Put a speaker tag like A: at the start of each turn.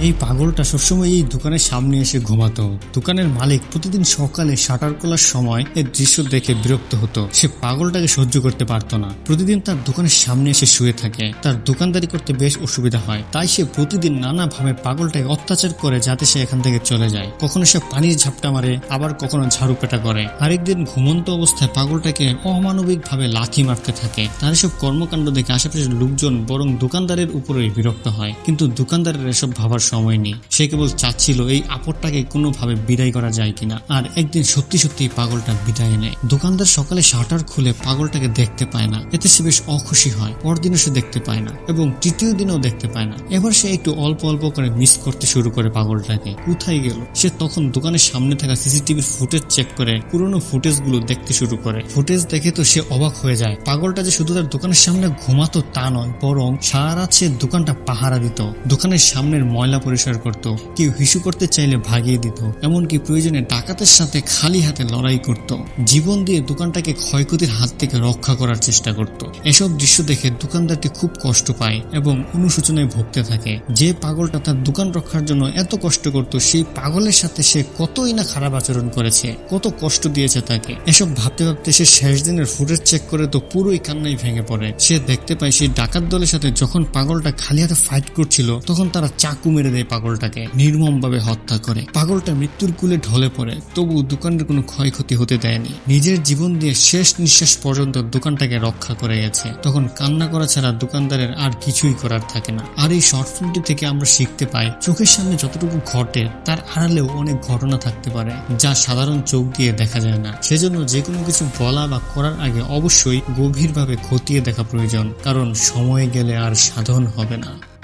A: এই পাগলটা সবসময় এই দোকানের সামনে এসে ঘুমাতো। দোকানের মালিক প্রতিদিন সকালে শাটার খোলার সময় এর দৃশ্য দেখে বিরক্ত হতো। সে পাগলটাকে সহ্য করতে পারতো না। প্রতিদিন তার দোকানের সামনে এসে শুয়ে থাকে। তার দোকানদারি করতে বেশ অসুবিধা হয়। তাই সে প্রতিদিন নানাভাবে পাগলটাকে অত্যাচার করে যাতে সে এখান থেকে চলে যায়। কখনো সে পানির ঝাপটা মারে, আবার কখনো ঝাড়ু পেটা করে। আরেকদিন ঘুমন্ত অবস্থায় পাগলটাকে অমানবিক ভাবে লাথি মারতে থাকে। তার এসব কর্মকাণ্ড দেখে আশেপাশের লোকজন বরং দোকানদারের উপরেই বিরক্ত হয়। কিন্তু দোকানদারের এসব ভাবার সময় নেই। সে কেবল চাচ্ছিল এই আপদটাকে কোনোভাবে বিদায় করা যায় কিনা। আর একদিন সত্যি সত্যি পাগলটা বিদায় নেয়। দোকানদার সকালে শাটার খুলে পাগলটাকে দেখতে পায় না। এতে সে বেশ অখুশি হয়। পরদিনও সে দেখতে পায় না এবং তৃতীয় দিনেও দেখতে পায় না। এবার সে একটু অল্প অল্প করে মিস করতে শুরু করে পাগলটাকে। কোথায় গেল? সে তখন দোকানের সামনে থাকা সিসিটিভির ফুটেজ চেক করে পুরনো ফুটেজগুলো দেখতে শুরু করে। ফুটেজ দেখে তো সে অবাক হয়ে যায়। পাগলটা যে শুধু তার দোকানের সামনে ঘুমাতো তা নয়, বরং সারা রাত সে দোকানটা পাহারা দিত। দোকানের সামনের ময়লা পরিষ্কার করত। কেউ হিসু করতে চাইলে ভাগিয়ে দিত, এমনকি প্রয়োজনে ডাকাতের সাথে খালি হাতে লড়াই করত। জীবন দিয়ে দোকানটাকে ক্ষয়ক্ষতির হাত থেকে রক্ষা করার চেষ্টা করত। এসব দৃশ্য দেখে দোকানদারটি খুব কষ্ট পায় এবং অনুশোচনায় ভুগতে থাকে। যে পাগলটা তার দোকান রক্ষার জন্য এত কষ্ট করত, সেই পাগলের সাথে সে কতই না খারাপ আচরণ করেছে, কত কষ্ট দিয়েছে তাকে। এসব ভাবতে ভাবতে সে শেষ দিনের ফুটেজ চেক করে তো পুরোই কান্নাই ভেঙে পড়ে। সে দেখতে পায় সেই ডাকাত দলের সাথে যখন পাগলটা খালি হাতে ফাইট করছিল, তখন তারা চাকু মেরে দেয় পাগলটাকে নির্মম ভাবে হত্যা করে। পাগলটা মৃত্যুর কুলে ঢলে পড়ে তবু দোকানের কোনো ক্ষয়ক্ষতি হতে দেয়নি। নিজের জীবন দিয়ে শেষ নিঃশ্বাস পর্যন্ত দোকানটাকে রক্ষা করে গেছে। তখন কান্না করা ছাড়া দোকানদারের আর কিছুই করার থাকে না। আর এই শর্ট ফিল্মটি থেকে আমরা শিখতে পাই, চোখের সামনে যতটুকু ঘটে, তার আড়ালেও অনেক ঘটনা থাকতে পারে, যা সাধারণ চোখ দিয়ে দেখা যায় না। সেজন্য যে কোনো কিছু বলা বা করার আগে অবশ্যই গভীরভাবে খতিয়ে দেখা প্রয়োজন, কারণ সময় গেলে আর সাধন হবে না।